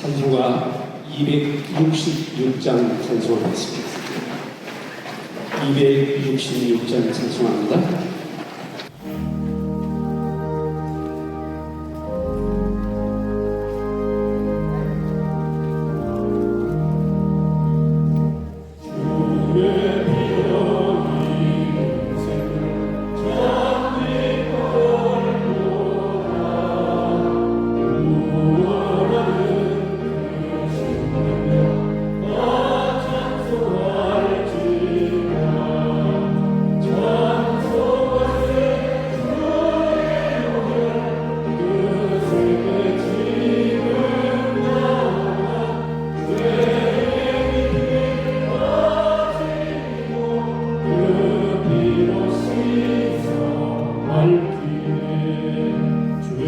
찬송가 266장 찬송하겠습니다. 266장 찬송합니다.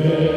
요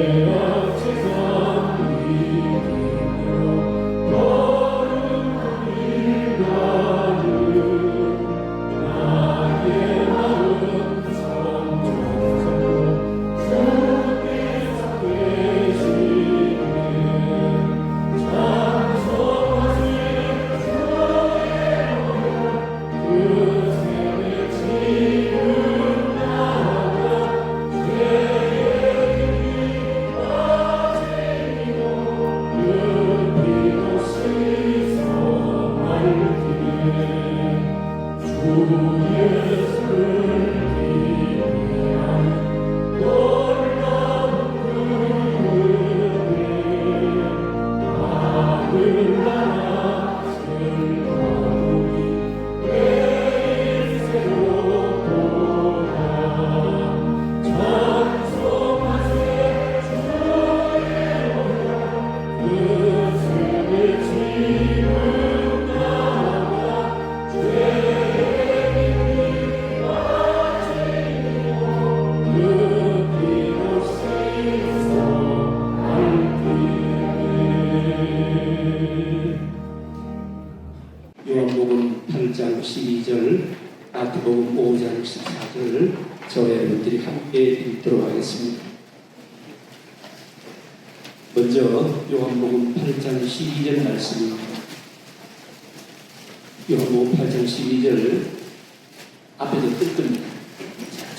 8장 12절, 마태복음 5장 14절을 저와 여러분들이 함께 읽도록 하겠습니다. 먼저 요한복음 8장 12절 말씀입니다. 요한복음 8장 12절 앞에도 뜰겁니다.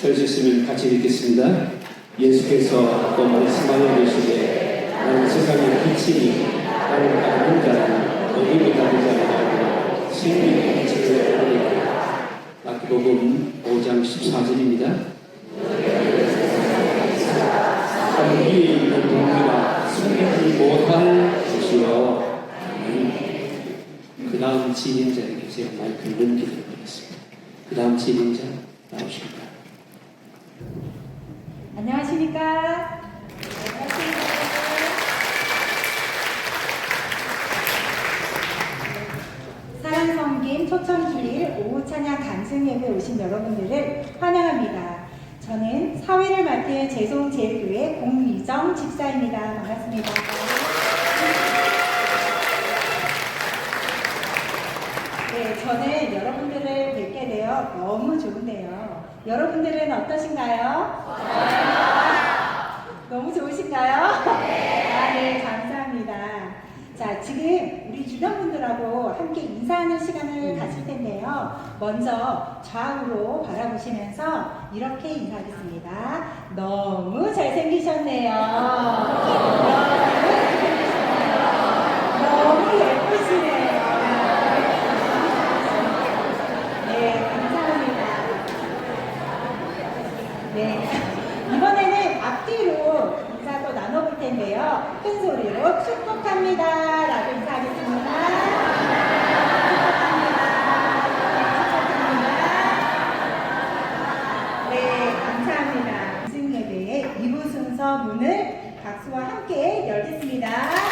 저주시면 같이 읽겠습니다. 예수께서 또 말씀하여 계시되 나는 세상의 빛이니 나를 따르는 자는 어디로 가는 아니라 생명의 빛을. 마태복음 5장 14절입니다. 산 위에 있는 동기가 숨기지 못할 것이요 그 다음 진행자에게 제가 마이크를 넘기도록 하겠습니다. 그 다음 진행자 나오십니다. 안녕하십니까? 사랑 섬김 초청주일 오후 찬양 간증 예배 오신 여러분들을 환영합니다. 저는 사회를 맡은 재송제일교회 공미정 집사입니다. 반갑습니다. 네, 저는 여러분들을 뵙게 되어 너무 좋은데요. 여러분들은 어떠신가요? 너무 좋으신가요? 아, 네. 자, 지금 우리 주변 분들하고 함께 인사하는 시간을 가질 텐데요. 먼저 좌우로 바라보시면서 이렇게 인사하겠습니다. 너무 잘생기셨네요. 너무 예쁘시네요. 네, 감사합니다. 네. 이번에는 앞뒤로 텐데요. 큰 소리로 축복합니다. 라고 인사하겠습니다. 축복합니다. 네, 감사합니다. 승예배의 2부 순서 문을 박수와 함께 열겠습니다.